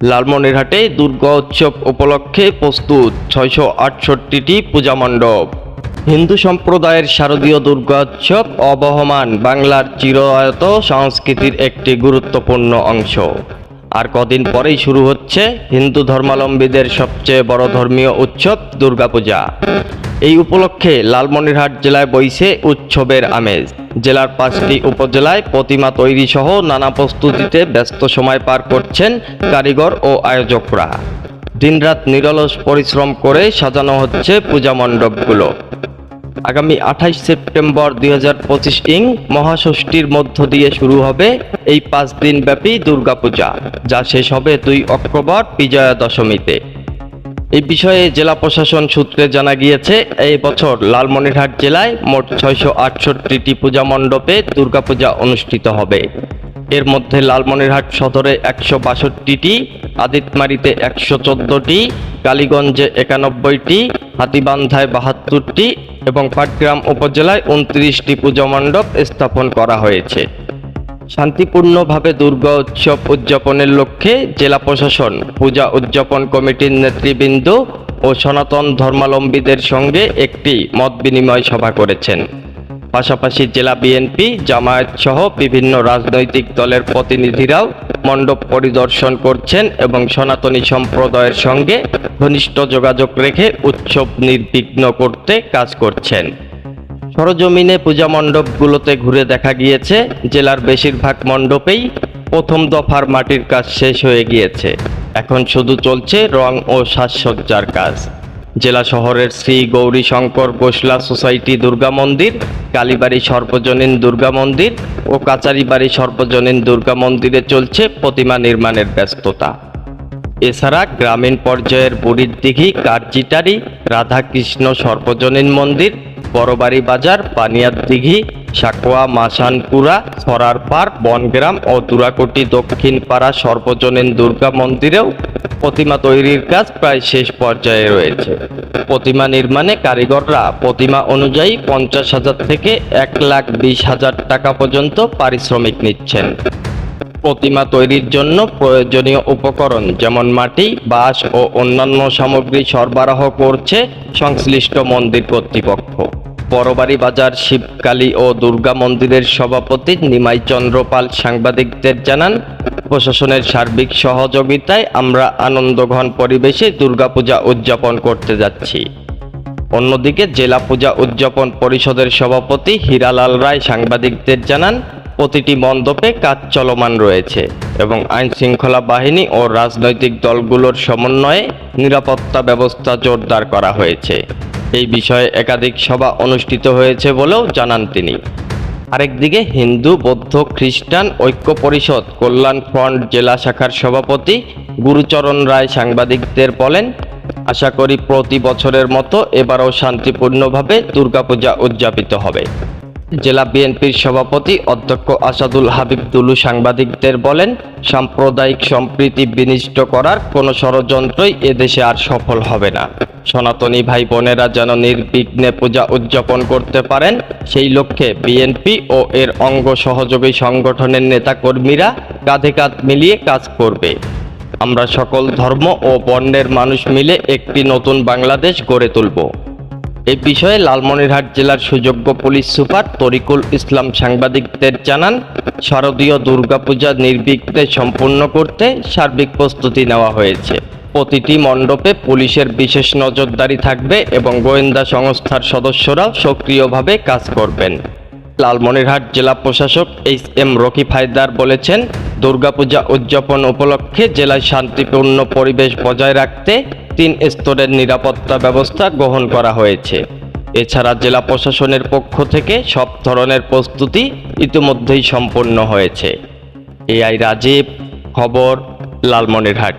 লালমনিরহাটে দুর্গা উৎসব উপলক্ষে প্রস্তুত ছয়শো আটষট্টিটি পূজা মণ্ডপ। হিন্দু সম্প্রদায়ের শারদীয় দুর্গা উৎসব অবহমান বাংলার চিরায়ত সংস্কৃতির একটি গুরুত্বপূর্ণ অংশ। আর কদিন পরেই শুরু হচ্ছে হিন্দু ধর্মাবলম্বীদের সবচেয়ে বড় ধর্মীয় উৎসব দুর্গাপূজা। এই উপলক্ষে লালমনিরহাট জেলায় বইছে উৎসবের আমেজ। জেলার পাঁচটি উপজেলায় প্রতিমা তৈরি সহ নানা প্রস্তুতিতে ব্যস্ত সময় পার করছেন কারিগর ও আয়োজকরা। দিনরাত নিরলস পরিশ্রম করে সাজানো হচ্ছে পূজা মণ্ডপগুলো। আগামী আঠাইশ সেপ্টেম্বর দুই হাজার পঁচিশ ইং মহাষষ্ঠীর মধ্য দিয়ে শুরু হবে এই পাঁচ দিন ব্যাপী দুর্গাপূজা, যা শেষ হবে দুই অক্টোবর বিজয়া দশমীতে। এই বিষয়ে জেলা প্রশাসন সূত্রে জানা গিয়েছে, এই বছর লালমনিরহাট জেলায় মোট ছয়শো আটষট্টিটি পূজা মণ্ডপে দুর্গাপূজা অনুষ্ঠিত হবে। এর মধ্যে লালমনিরহাট সদরে একশো বাষট্টিটি, আদিতমারিতে একশো চোদ্দোটি, কালীগঞ্জে একানব্বইটি হাতিবান্ধায় বাহাত্তরটি এবং পাটগ্রাম উপজেলায় উনত্রিশটি পুজো মণ্ডপ স্থাপন করা হয়েছে। শান্তিপূর্ণভাবে দুর্গা উৎসব উদযাপনের লক্ষ্যে জেলা প্রশাসন, পূজা উদযাপন কমিটির নেতৃবৃন্দ ও সনাতন ধর্মাবলম্বীদের সঙ্গে একটি মত বিনিময় সভা করেছেন। পাশাপাশি জেলা বিএনপি, জামায়াত সহ বিভিন্ন রাজনৈতিক দলের প্রতিনিধিরাও মণ্ডপ পরিদর্শন করছেন এবং সনাতনী সম্প্রদায়ের সঙ্গে ঘনিষ্ঠ যোগাযোগ রেখে উৎসব নির্বিঘ্ন করতে কাজ করছেন। সরজমিনে পূজা মণ্ডপগুলোতে ঘুরে দেখা গিয়েছে, জেলার বেশিরভাগ মণ্ডপেই প্রথম দফার মাটির কাজ শেষ হয়ে গিয়েছে। এখন শুধু চলছে রং ও সাজসজ্জার কাজ। জেলা শহরের শ্রী গৌরী শঙ্কর গোসলা সোসাইটি দুর্গা মন্দির, কালীবাড়ি সর্বজনীন দুর্গা মন্দির ও কাচারিবাড়ি সর্বজনীন দুর্গা মন্দিরে চলছে প্রতিমা নির্মাণের ব্যস্ততা। এছাড়া গ্রামীণ পর্যায়ের বুড়ির দিঘি, কারজিটারি, রাধাকৃষ্ণ সর্বজনীন মন্দির, বড়বাড়ি বাজার পানিয়ার দিঘি, সাকোয়া মাসানপুরা সরারপাড় বনগ্রাম ও দুরাকোটি দক্ষিণ পাড়া সর্বজনীন দুর্গা মন্দিরেও প্রতিমা তৈরির কাজ প্রায় শেষ পর্যায়ে রয়েছে। প্রতিমা নির্মাণে কারিগররা প্রতিমা অনুযায়ী পঞ্চাশ হাজার থেকে এক লাখ বিশ হাজার টাকা পর্যন্ত পারিশ্রমিক নিচ্ছেন। প্রতিমা তৈরির জন্য প্রয়োজনীয় উপকরণ যেমন মাটি, বাঁশ ও অন্যান্য সামগ্রী সরবরাহ করছে সংশ্লিষ্ট মন্দির কর্তৃপক্ষ। বড়বাড়ি বাজার, শিবকালী ও দুর্গা মন্দিরের সভাপতি নিমাই চন্দ্রপাল সাংবাদিকদের জানান, প্রশাসনের সার্বিক সহযোগিতায় আমরা আনন্দঘন পরিবেশে দুর্গাপূজা উদযাপন করতে যাচ্ছি। অন্যদিকে জেলা পূজা উদযাপন পরিষদের সভাপতি হীরালাল রায় সাংবাদিকদের জানান, প্রতিটি মণ্ডপে কাজ চলমান রয়েছে এবং আইন শৃঙ্খলা বাহিনী ও রাজনৈতিক দলগুলোর সমন্বয়ে নিরাপত্তা ব্যবস্থা জোরদার করা হয়েছে। এই বিষয়ে একাধিক সভা অনুষ্ঠিত হয়েছে বলেও জানান তিনি। আরেকদিকে হিন্দু, বৌদ্ধ, খ্রিস্টান ঐক্য পরিষদ, কল্যাণ ফ্রন্ট জেলা শাখার সভাপতি গুরুচরণ রায় সাংবাদিকদের বলেন, আশা করি প্রতি বছরের মতো এবারও শান্তিপূর্ণভাবে দুর্গাপূজা উদযাপিত হবে। জেলা বিএনপির সভাপতি অধ্যক্ষ আসাদুল হাবিব দুলু সাংবাদিকদের বলেন, সাম্প্রদায়িক সম্প্রীতি বিনিষ্ট করার কোনো ষড়যন্ত্রই এদেশে আর সফল হবে না। সনাতনী ভাই বোনেরা যেন নির্বিঘ্নে পূজা উদযাপন করতে পারেন, সেই লক্ষ্যে বিএনপি ও এর অঙ্গ সহযোগী সংগঠনের নেতাকর্মীরা কাঁধে কাঁধ মিলিয়ে কাজ করবে। আমরা সকল ধর্ম ও বর্ণের মানুষ মিলে একটি নতুন বাংলাদেশ গড়ে তুলব। এই বিষয়ে লালমনিরহাট জেলার সুযোগ্য পুলিশ সুপার তরিকুল ইসলাম সাংবাদিকদের জানান, শারদীয় দুর্গাপূজা নির্বিঘ্নে সম্পূর্ণ করতে সার্বিক প্রস্তুতি নেওয়া হয়েছে। প্রতিটি মণ্ডপে পুলিশের বিশেষ নজরদারি থাকবে এবং গোয়েন্দা সংস্থার সদস্যরাও সক্রিয়ভাবে কাজ করবেন। লালমনিরহাট জেলা প্রশাসক এইচ এম রকি হায়দার বলেছেন, দুর্গাপূজা উদযাপন উপলক্ষে জেলায় শান্তিপূর্ণ পরিবেশ বজায় রাখতে তিন স্তরের নিরাপত্তা ব্যবস্থা গ্রহণ করা হয়েছে। এছাড়া জেলা প্রশাসনের পক্ষ থেকে সব ধরনের প্রস্তুতি ইতিমধ্যেই সম্পন্ন হয়েছে। এআই রাজীব, খবর, লালমনিরহাট।